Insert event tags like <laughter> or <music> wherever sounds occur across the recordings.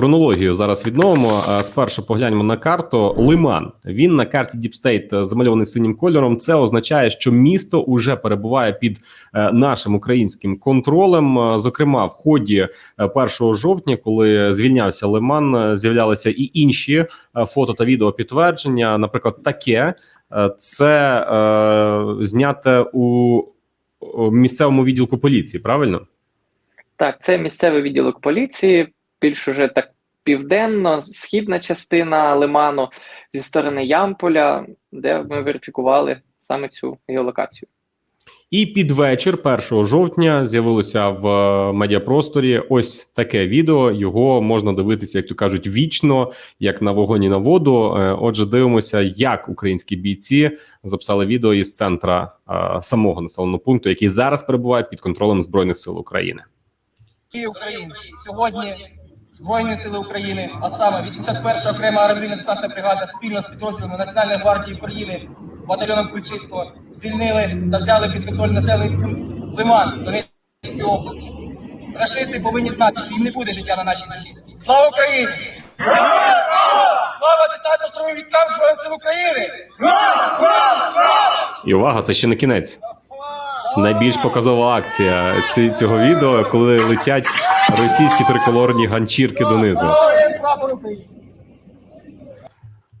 хронологію зараз відновимо. Е, Спершу погляньмо на карту. Лиман. Він на карті е, замальований синім кольором. Це означає, що місто уже перебуває під е, нашим українським контролем. Е, Зокрема, в ході е, 1 жовтня, коли звільнявся Лиман, е, з'являлися і інші е, фото та відео підтвердження. Наприклад, таке е, це е, зняте у місцевому відділку поліції. Правильно? Так, це місцевий відділок поліції, більш уже так південно, східна частина Лиману зі сторони Ямполя, де ми верифікували саме цю геолокацію. І під вечір, 1 жовтня, з'явилося в е, медіапросторі ось таке відео. Його можна дивитися, як то кажуть, вічно, як на вогонь і на воду. Е, Отже, дивимося, як українські бійці записали відео із центра е, самого населеного пункту, який зараз перебуває під контролем збройних сил України. І українці сьогодні Збройні сили України, а саме 81 окрема аеромобільна десантна бригада спільно з підрозділами Національної гвардії України, батальйоном Ключицького звільнили та взяли під контроль населений пункт Лиман Донецької області. Рашисти повинні знати, що їм не буде життя на нашій землі. Слава Україні! Слава десантно-штурмовим військам Збройних сил України! І увага, це ще не кінець. Найбільш показова акція ці, цього відео, коли летять російські триколорні ганчірки донизу.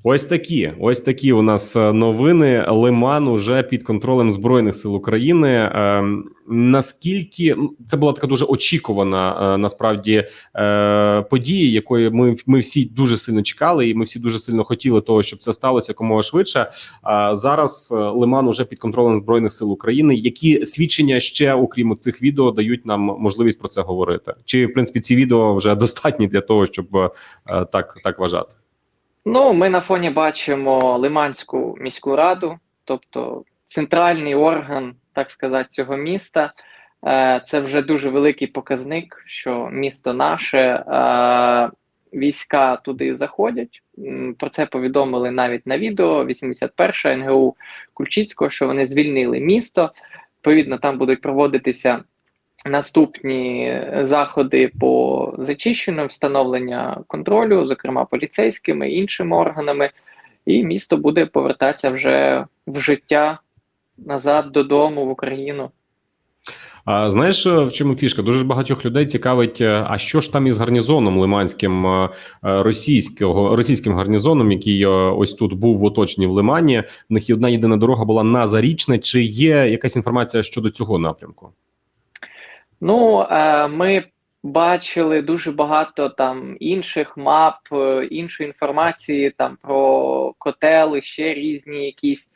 Ось такі, ось такі у нас е, новини. Лиман уже під контролем збройних сил України. Ем, наскільки це була така дуже очікувана е, насправді е, подія, якої ми, ми всі дуже сильно чекали, і ми всі дуже сильно хотіли того, щоб це сталося якомога швидше. А зараз е, Лиман уже під контролем збройних сил України. Які свідчення ще, окрім цих відео, дають нам можливість про це говорити? Чи в принципі ці відео вже <laughs> достатні для того, щоб е, так, так вважати? Ну, ми на фоні бачимо Лиманську міську раду, тобто центральний орган, так сказати, цього міста. Е, Це вже дуже великий показник, що місто наше, е, війська туди заходять. Про це повідомили навіть на відео 81 НГУ Кульчицького, що вони звільнили місто. Відповідно, там будуть проводитися наступні заходи по зачищенню, встановлення контролю, зокрема поліцейськими іншими органами, і місто буде повертатися вже в життя назад додому в Україну. А знаєш, е, в чому фішка? Дуже багатьох людей цікавить, е, а що ж там із гарнізоном лиманським е, е, російського російським гарнізоном, який е, ось тут був в оточенні в Лимані. В них одна єдина дорога була на Зарічне. Чи є якась інформація щодо цього напрямку? Ну, е, ми бачили дуже багато там інших мап, е, іншої інформації там про котели, ще різні якісь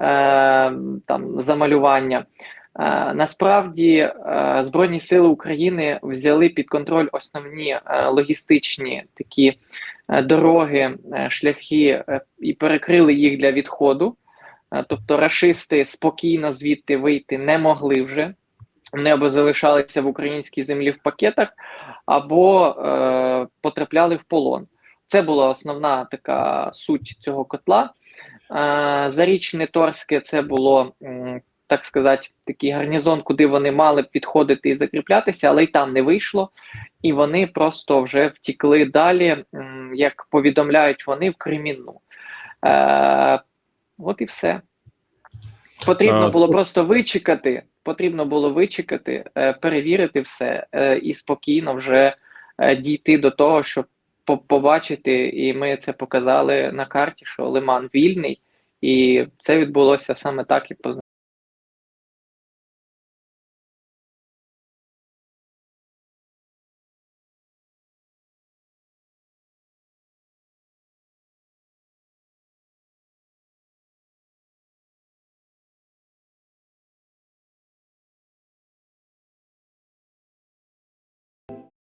е, там замалювання. Е, насправді е, Збройні Сили України взяли під контроль основні е, логістичні такі е, дороги, е, шляхи е, і перекрили їх для відходу. Е, тобто рашисти спокійно звідти вийти не могли вже. Вони або залишалися в українській землі в пакетах, або е, потрапляли в полон. Це була основна така суть цього котла. Е, Зарічне Торське це було, так сказати, такий гарнізон, куди вони мали підходити і закріплятися, але й там не вийшло. І вони просто вже втікли далі, як повідомляють вони, в Кремінну. Е, от і все. Потрібно було просто вичекати. Потрібно було вичекати, е, перевірити все е, і спокійно вже е, дійти до того, щоб побачити, і ми це показали на карті, що Лиман вільний, і це відбулося саме так як позна.